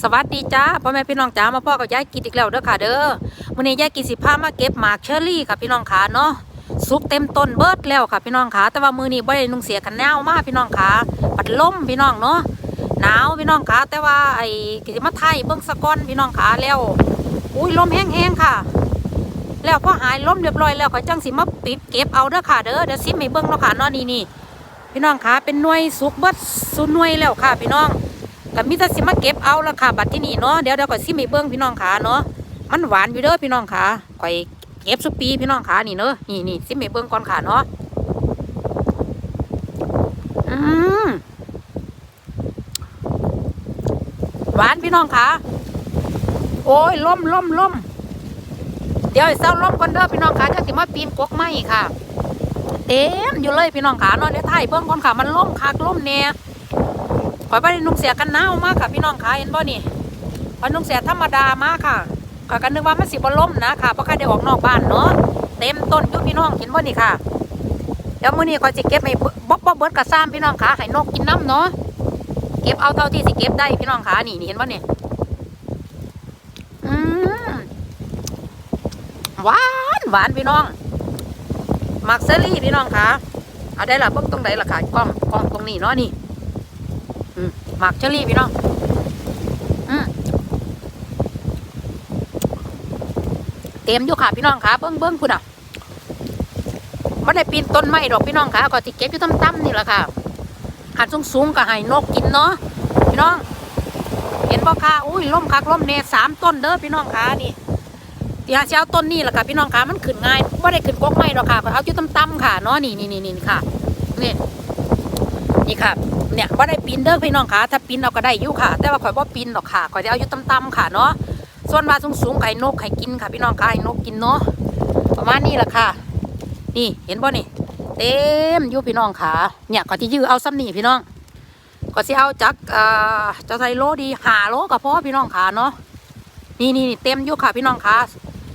สวัสดีจ้าพ่อแม่พี่น้องจ้ามาพ่อกับยายกินอีกแล้วเด้อค่ะเด้อวันนี้ยายกินสิพามาเก็บหมากเชอรี่ค่ะพี่น้องขาเนาะสุกเต็มต้นเบิดแล้วค่ะพี่น้องขาแต่ว่ามือนี้บ่ได้นุ่งเสียกันหนวมากพี่น้องขาปัดลมพี่น้องเนาะหนาวพี่น้องขาแต่ว่าไอ้กิสิมาไทยเบิ่งสะก้อนพี่น้องขาแล้วอุ้ยลมแห้งๆค่ะ แล้วพอหายลมเรียบร้อยแล้วก็จังสิมาปิดเก็บเอาเด้อค่ะเด้อเดี๋ยวซิมให้เบิ่งเนาะค่ะเนาะนี่นี่พี่น้องขาเป็นหน่วยสุกเบิดสุหน่วยแล้วค่ะพี่น้อง ก็มีแต่สิมาเก็บเอาละค่ะ บัดที่นี่เนาะเดี๋ยวเดี๋ยวก่อนสิมีเบิ้งพี่น้องขาเนาะมันหวานอยู่เด้อพี่น้องขาข่อยเก็บสุปีพี่น้องขานี่เนาะนี่นี่สิมีเบิ้งก่อนขาเนาะอืมหวานพี่น้องขาโอ้ยล่มล่มล่มเดี๋ยวให้เศร้าล่มก่อนเด้อพี่น้องขาจะสิมาปีนกกไม้ค่ะ เต็มอยู่เลยพี่น้องขาเนาะเดี๋ยวถ่ายเบิ้งก่อนค่ะมันล่มคักล่มแน่ข่ อยบ่ได้นุ่งเสียกันหนาวมากค่ะ พี่น้องค่ะเห็นบ่นี่ข่อยนุ่งเสียธรรมดามากค่ะข่อยก็นึกว่ามันสิบล่มนะค่ะเพราะใครได้ออกนอกบ้านเนาะเต็มต้นอยู่พี่น้องเห็นบ่นี่ค่ะเดี๋ยวมื้อนี้ข่อยสิเก็บให้บ่บ่เบิร์ดกระซ้ำพี่น้องค่ะให้นกกินน้ำเนาะเก็บเอาเท่าที่สิเก็บได้พี่น้องค่ะนี่นี่เห็นบ่นี่อืมหวานหวานพี่น้องมักเซรี่พี่น้องค่ะเอาได้ละเบิ่งตรงไหนล่ะค่ะกล้องกล้องตรงนี้เนาะนี่ หมากเชอรี่พี่น้องเต็มอยู่ค่ะพี่น้องค่ะเบิ้งเบิ้งคุณอะไม่ได้ปีนต้นไม้ดอกพี่น้องค่ะก็ติเก็บอยู่ตั้มๆนี่แหละค่ะหันสูงสูงๆก็ให้นกกินเนาะพี่น้อง เห็นบ่ค่ะอุ้ยล่มคักล่มเนสามต้นเด้อพี่น้องค่ะนี่ที่หาเช้าต้นนี่แหละค่ะพี่น้องค่ะมันขึ้นง่ายไม่ได้ขึ้นกกไม้ดอกค่ะก็เอาอยู่ตั้มๆค่ะเนาะนี่นี่นี่นี่ค่ะนี่นี่ค่ะ เนี่ยว่าได้ปีนเด้อพี่น้องค่ะถ้าปีนเราก็ได้อยู่ค่ะ แต่ว่าข่อยว่าปีนหรอกค่ะข่อยจะเอาอยู่ต่ำๆค่ะเนาะส่วนว่าสูงๆไก่นกไข่กินค่ะ พี่น้องค่ะให้นกกินเนาะประมาณนี้แหละค่ะ นี่เห็นบ่นี่ เต็มอยู่พี่น้องค่ะ เนี่ยก็จะยื้อเอาซ้ำนี่พี่น้องก็สิเอาจักเอ่อจะใส่โลดีหาโลก็พอพี่น้องค่ะเนาะนี่นี่เต็มอยู่ค่ะพี่น้องค่ะ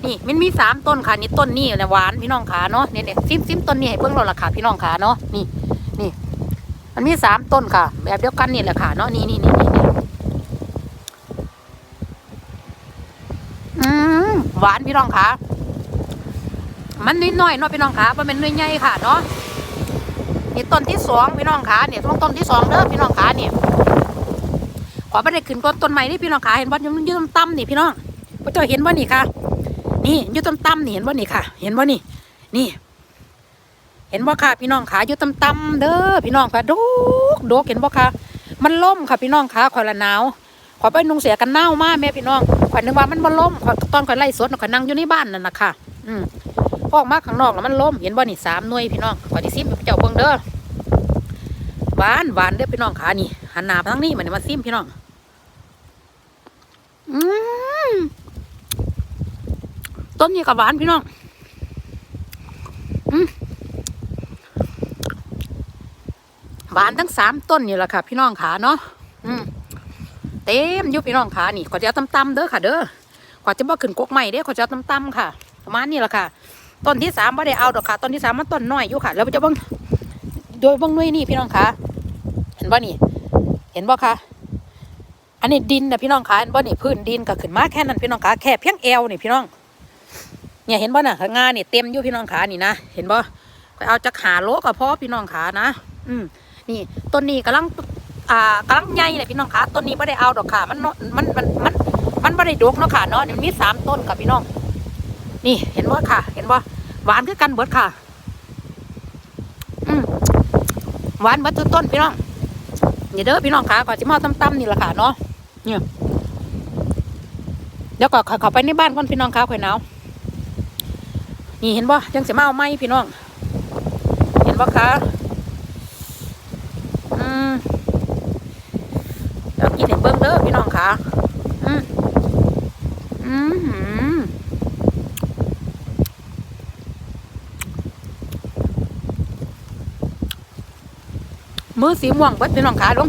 นี่มันมีสามต้นค่ะนี่ต้นนี่เนี่ยหวานพี่น้องค่ะเนาะเนี่ยเนี่ยซิมซิมต้นนี้ให้เบิ่งเราละค่ะพี่น้องค่ะเนาะนี่นี่ มันมีสามต้นค่ะ แบบเดียวกันนี่แหละค่ะเนาะนี่นี่นี่นี่อืมหวานพี่น้องค่ะมันนิดหน่อยเนาะพี่น้องค่ะมันเป็นหน่ยใหญ่ค่ะเนาะนี่ต้นที่สองพี่น้องค่ะเนี่ยต้นต้นที่สองเด้อพี่น้องค่ะเนี่ยขอไม่ได้ขึ้นต้นต้นใหม่นี่พี่น้องค่ะเห็นว่ายืดต่ำๆนี่พี่น้องพระเจ้าเห็นว่านี่ค่ะ นี่ยืดต่ำๆนี่เห็นว่านี่ค่ะ เห็นว่านี่ นี่ เห็นบ่ค่ะพี่น้องขาอยู่ต่ำๆเด้อพี่น้องค่ะดกดกเห็นบ่ค่ะ มันล่มค่ะพี่น้องขาข่อยละหนาวขอยไปนุ่งเสียกันหนาวมากแม่พี่น้องข่อยนึกว่ามันบ่ล่มข่อยตอนข่อยไล่สดน่ะข่อยนั่งอยู่ในบ้านนั่นนะค่ะ อืมพอออกมาข้างนอกแล้วมันล่มเห็นบ่นี่สามหน่วยพี่น้องข่อยที่ซิมเจ้าเบิ่งเด้อหวานหวานเด้อพี่น้องขานี่หันหน้าไปทางนี้มันนี่มาซิมพี่น้อง อืมต้นนี้ก็หวานพี่น้องหวานทั้งสามต้นนี่แหละค่ะ พี่น้องขาเนาะอืมเต็มยู่พี่น้องขานี่ขอจะเอาตำๆเด้อค่ะเด้อขอจะบ่ขึ้นกกใหม่เด้อขอจะเอาตำๆค่ะ ประมาณนี้แหละค่ะต้นที่สามไม่ได้เอาดอกค่ะต้นที่สามมันต้นน้อยอยู่ค่ะ แล้วจะบิ่งโดยบิ่งหน่วยนี่พี่น้องขาเห็นบ่นี่ เห็นบ่คะอันนี้ดินนะพี่น้องขาเห็นบ่นี่พื้นดินก็ขึ้นมาแค่นั้นพี่น้องขาแค่เพียงเอวนี่พี่น้อง เนี่ยเห็นบ่น่ะงานนี่เต็มอยู่พี่น้องขานี่นะเห็นบ่ไปเอาจักหาโลก็พอพี่น้องขานะ อืม นี่ต้นนี้กำลังอ่ากำลังใหญ่เลยพี่น้องคะต้นนี้ไม่ได้เอาดอกค่ะ มันเนามันมันมันมันไม่ได้ดกเนาะค่ะเนาะมันมีสามต้นค่ะพี่น้อง นี่เห็นว่าค่ะ เห็นว่าหวานคือกันเบิดค่ะ อืมหวานเบิดทุกต้นพี่น้องนี่เด้อพี่น้องคะก่อนจะมาตั้มๆนี่แหละค่ะเนาะเนี่ยเดี๋ยวก่อนขอไปในบ้านก่อนพี่น้องคะข่อยหนาวนี่เห็นบ่ยังจะมาเอาไม้พี่น้อง เห็นบ่คะ อืมเดี๋ยวกินให้เบิ้งเด้อพี่น้อง ค่ะอืมอืมหืมมือสีม่วงเบิดพี่น้องขาลง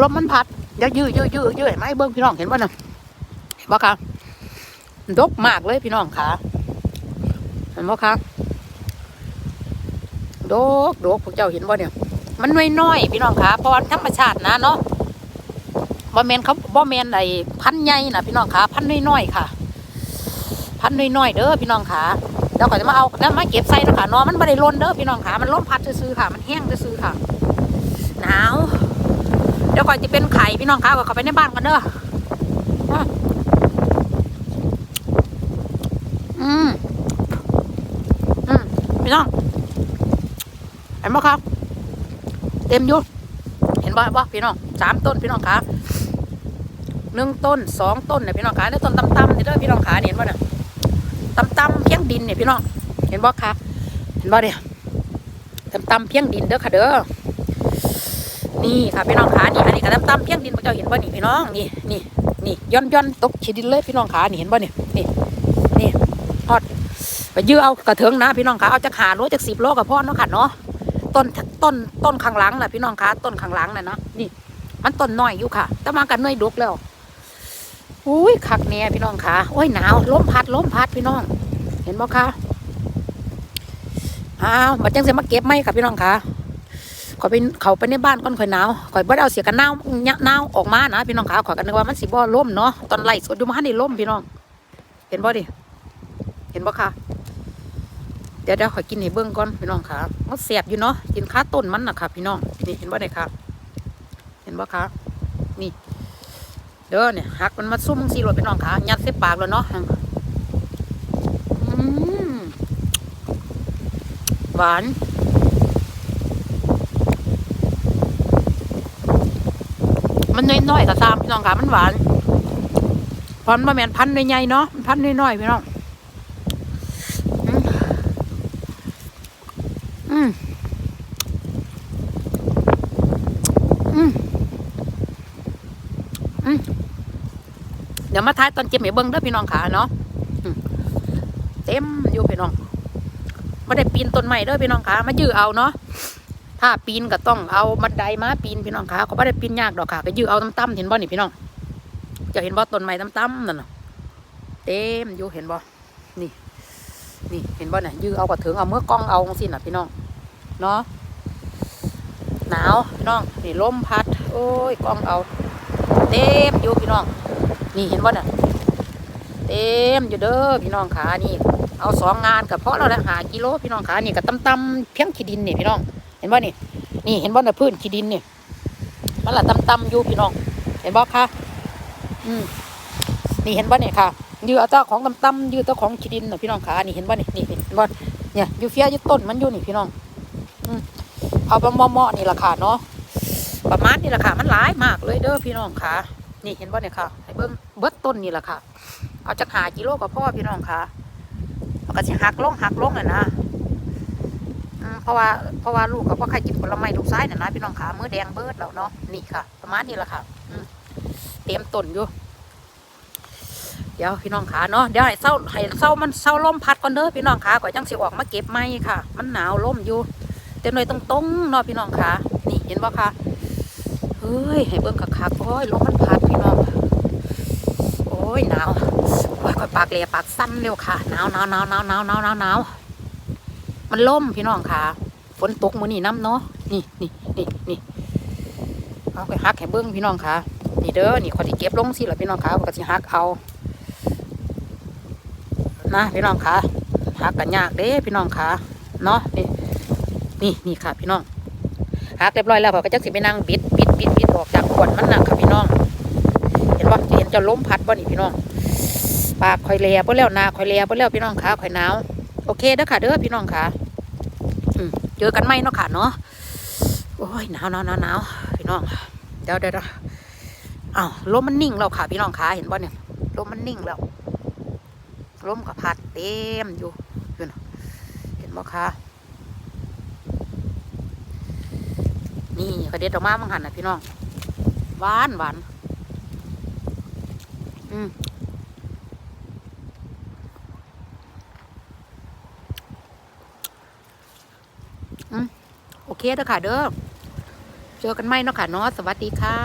ลมมันพัดเดี๋ยวยื้อยื้อยื้อยื้อเห็นไหมเบิ้งพี่น้องเห็นป่ะน่ะเห็นป่ะคะดกมากเลยพี่น้องขาเห็นป่ะคะดกดกพวกเจ้าเห็นป่ะเนี่ย มันน้อยๆพี่น้องคะเพราะว่าธรรมชาตินะเนาะ บ่แมนเขาบ่แมนไอ้พันใหญ่นะพี่น้องขาพันน้อยๆค่ะ พันน้อยๆเด้อพี่น้องขาเดี๋ยวก่อนจะมาเอาแล้วมาเก็บใส่แล้วค่ะนอนมันไม่ได้ล้นเด้อพี่น้องขามันล้มพัดซื้อค่ะ มันแห้งซื้อค่ะ หนาวเดี๋ยวก่อนจะเป็นไข่พี่น้องขาก็เข้าไปในบ้านกันเด้ออืมอืมพี่น้องเห็นไหมครับ เต็มอยู่ เห็นบ่บ่พี่น้องสามต้นพี่น้องขา หนึ่งต้นสองต้นเนี่ยพี่น้องขาแล้วต้นต่ำๆนี่เด้อพี่น้องขาเนียเห็นบ่เนี่ยต่ำเพียงดินเนี่ยพี่น้องเห็นบ่คะเห็นบ่เนี่ยต่ำเพียงดินเด้อค่ะเด้อนี่ค่ะพี่น้องขานี่อันนี้ก็ต่ำเพียงดินพระเจ้าเห็นบ่นี่พี่น้องนี่นี่นี่ย่อนย่อนตกขีดินเลยพี่น้องขานี่เห็นบ่เนี่ยนี่นี่ฮอดไปยื้อเอากระเถิงนะพี่น้องขาเอาจากหาโลจากสิบโลกับพ่อเนาะค่ะเนาะต้นต้นต้นข้างหลังน่ะพี่น้องคะต้นข้างหลังน่ะเนาะนี่ มันต้นน้อยอยู่ค่ะ แต่มากันน้อยดุกแล้ว อุ้ยคักแน่พี่น้องคะโอ้ยหนาวล้มพัดล้มพัดพี่น้อง เห็นบ่คะอ้าวมาจังเสียมาเก็บไหมค่ะพี่น้องคะขอไปเขาไปในบ้านก่อนข่อยหนาวข่อยบ่ได้เอาเสียกันหนาวเนี่ยหนาวออกมานะพี่น้องคะข่อยกันนึกว่ามันสิบ่ล่มเนาะตอนไล่สดดูมาให้ล่มพี่น้อง เห็นบ่ดิเห็นบ่คะเดี๋ยวเดี๋ยวขอกินให้เบิ้งก่อนพี่น้องค่ะมันเสียบอยู่เนาะกินข้าต้นมันนะค่ะพี่น้องนี่เห็นบ่ไหนค่ะ เห็นบ่คะ เด้อเนี่ยหักมันมาซุ่มสีรถไปน้องขายัดเส้ปากแล้วเนาะหวานมันน้อยๆกับซามพี่น้องขามันหวานพอนมาแมนพันใหญ่ๆเนาะมันพันน้อยๆพี่น้อง อืม อืม อืม เดี๋ยวมาท้ายตอนเจ็บเหมเบิ้งเด้อพี่น้องขาเนาะเต็มอยู่พี่น้องไม่ได้ปีนต้นใหม่เด้อพี่น้องขามายื้อเอาเนาะถ้าปีนก็ต้องเอาบันไดมาปีนพี่น้องขาเขาไม่ได้ปีนยากดอกค่ะก็ยื้อเอาตั้มๆเห็นบ่นี่พี่น้องจะเห็นบ่ต้นใหม่ตั้มๆนั่นน่ะเต็มอยู่เห็นบ่นี่นี่เห็นบ่เนี่ยยื้อเอากระถึงเอาเมื่อกล้องเอาสิน่ะพี่น้องเนาะหนาวพี่น้องนี่ลมพัด โอ้ยกล้องเอา เต็มอยู่พี่น้อง นี่เห็นว่าน่ะ เต็มอยู่เด้อพี่น้องขานี่ เอาสองงานกับเพาะเราแล้วหากิโลพี่น้องขานี่กับตำๆเพียงขี้ดินนี่พี่น้อง เห็นว่านี่ นี่เห็นว่าน่ะพื้นขี้ดินนี่มันละตำๆอยู่พี่น้อง เห็นบ่คะอืมนี่เห็นว่านี่ค่ะยือเอาเจ้าของตำๆยือเจ้าของขี้ดินน่ะพี่น้องขานี่เห็นว่านี่นี่เห็นบ่เนี่ยอยู่เฟียอยู่ต้นมันอยู่นี่พี่น้องเอาประมอมอนี่ราคาเนาะ ประมาณนี่ราคามันหลายมากเลยเด้อพี่น้องค่ะ นี่เห็นบ่เนี่ยค่ะให้เบิ้งเบิดต้นนี่แหละค่ะ เอาจากหากิโลกับพ่อพี่น้องค่ะมันก็สิหักลงหักลงเลยนะเพราะว่าเพราะว่าลูกกับพ่อใครกินผลไม้ลูกซ้ายน่ะนะพี่น้องค่ะมือแดงเบิดแล้วเนาะนี่ค่ะ ประมาณนี้แหละค่ะเตรียมต้นอยู่เดี๋ยวพี่น้องขาเนาะเดี๋ยวให้เศร้าให้เศร้ามันเศร้าลมพัดก่อนเด้อพี่น้องขาก่อนจังสิออกมาเก็บไม้ค่ะ มันหนาวลมอยู่เต็มเลยตรงๆเนาะพี่น้องค่ะนี่เห็นบ่คะ เฮ้ยให้เบิ่งคักๆโอ้ยลมมันพัดพี่น้องโอ้ยหนาวโอ้ยคอยปากเลียปากสั้นเร็วค่ะหนาวหนาวหนาวหนาวหนาวหนาวหนาวหนาวมันล่มพี่น้องค่ะฝนตกมื้อนี้น้ำเนาะนี่นี่นี่นี่เอาไปหักให้เบิ่งพี่น้องค่ะ นี่เด้อนี่ขอที่เก็บลงสิล่ะพี่น้องค่ะก็สิหักเอานะพี่น้องค่ะหักกันยากเด้พี่น้องค่ะเนาะนี่นี่นี่ค่ะ พี่น้องหักเรียบร้อยแล้วเขาก็จะสิไปนั่งบิด บิดบิดออกจากขวดมันนักค่ะพี่น้อง เห็นว่าเห็นจะล้มพัดบ่นี่พี่น้อง ปากคอยเลียบ่แล้วนาคอยเลียบ่แล้วพี่น้องขาคอยหนาวโอเคเด้อค่ะเด้อพี่น้องค่ะเจอกันไหมเนาะค่ะเนาะโอ้ยหนาวหนาวหนาวหนาวพี่น้องเดี๋ยวเดี๋ยวเดี๋ยวอ้าวลมมันนิ่งแล้วค่ะ พี่น้องขาเห็นบ่เนี่ยลมมันนิ่งแล้วลมกับพัดเต็มอยู่อยู่นะเห็นบ่คะ นี่กระเด็ดออกมามังหันนะพี่น้องหวานหวานอืมอืมโอเคเด้อค่ะเด้อเจอกันไหมเนาะค่ะเนาะสวัสดีค่ะ